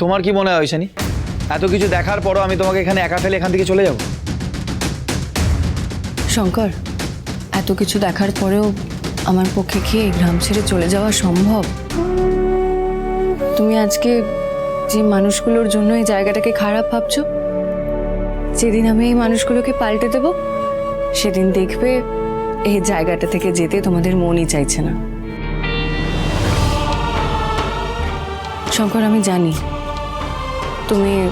তোমার কি মনে হয়, শানি? এত কিছু দেখার পরও আমি তোমাকে এখানে একা ফেলে এখান থেকে চলে যাব? শঙ্কর, এত কিছু দেখার পরেও আমার পক্ষে কি গ্রাম ছেড়ে চলে যাওয়া সম্ভব? তুমি আজকে যে মানুষগুলোর জন্য এই জায়গাটাকে খারাপ ভাবছ, যেদিন আমি এই মানুষগুলোকে পাল্টে দেব, সেদিন দেখবে এই জায়গাটা থেকে যেতে তোমাদের মনই চাইছে না। শঙ্কর, আমি জানি তুমি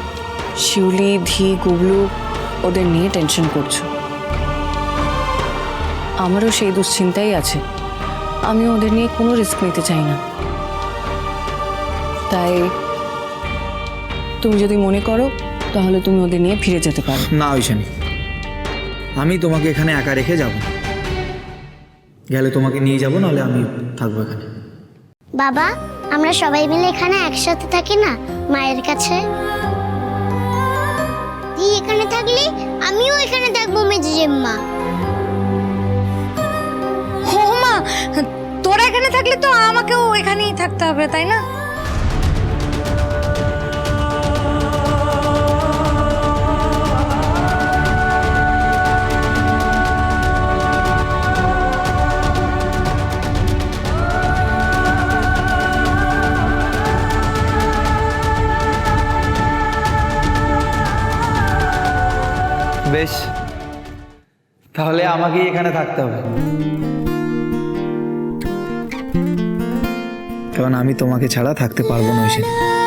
শিউলি ধি গুবলু ওদের নিয়ে টেনশন করছ। আমারও সেই দুশ্চিন্তাই আছে। আমি ওদের নিয়ে কোনো রিস্ক নিতে চাই না। তাই তুমি যদি মনে করো তাহলে তুমি ওদের নিয়ে ফিরে যেতে পারো। না ঐশানি। আমি তোমাকে এখানে একা রেখে যাব। গেলে তোমাকে নিয়ে যাব নাহলে আমি থাকব এখানে। বাবা আমরা সবাই মিলে এখানে একসাথে থাকি না, মায়ের কাছে? তুই এখানে থাকলে? আমিও এখানে থাকব, মেজি জেম্মা। ও মা, তোরা এখানে থাকলে তো আমাকেও এখানেই থাকতে হবে, তাই না? বেশ। তাহলে আমাকেই এখানে থাকতে হবে। কারণ আমি তোমাকে ছাড়া থাকতে পারব না Aishani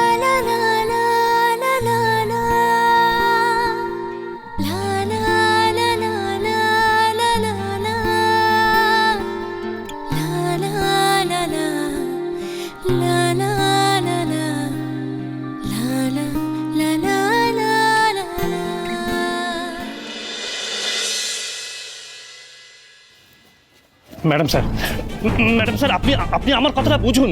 madam sir madam sir, আপনি আপনি আমার কথাটা বুঝুন।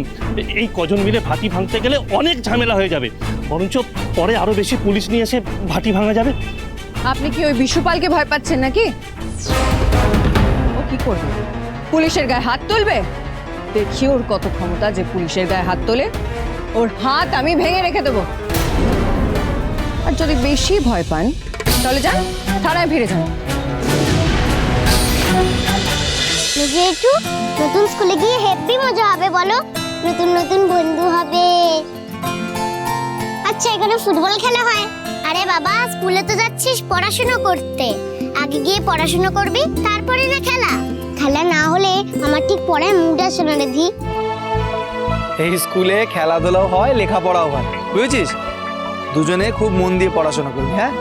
এই কজন মিলে ভাটি ভাঙতে গেলে অনেক ঝামেলা হয়ে যাবে। বরঞ্চ পরে আরও বেশি পুলিশ নিয়ে এসে ভাটি ভাঙা যাবে। আপনি কি ওই বিশুপালকে ভয় পাচ্ছেন নাকি? ও কি করবে? পুলিশের গায়ে হাত তুলবে? দেখি ওর কত ক্ষমতা যে পুলিশের গায়ে হাত তোলে। ওর হাত আমি ভেঙে রেখে দেবো। আর যদি বেশি ভয় পান, তাহলে যান, থানায় ফিরে যান। একটু নতুন স্কুলে গিয়ে হেভি মজা হবে, বলো? নতুন নতুন বন্ধু হবে। আচ্ছা এখানে ফুটবল খেলা হয়। আরে বাবা স্কুলে তো যাচ্ছিস পড়াশোনা করতে। আগে গিয়ে পড়াশোনা করবি, তারপরে না খেলা। খেলা না হলে আমার ঠিক পড়ায় মুড আসে না রে ধি এই স্কুলে খেলাধুলাও হয়, লেখাপড়াও হয়। বুঝেছিস? দুজনে খুব মন দিয়ে পড়াশোনা করবি হ্যাঁ?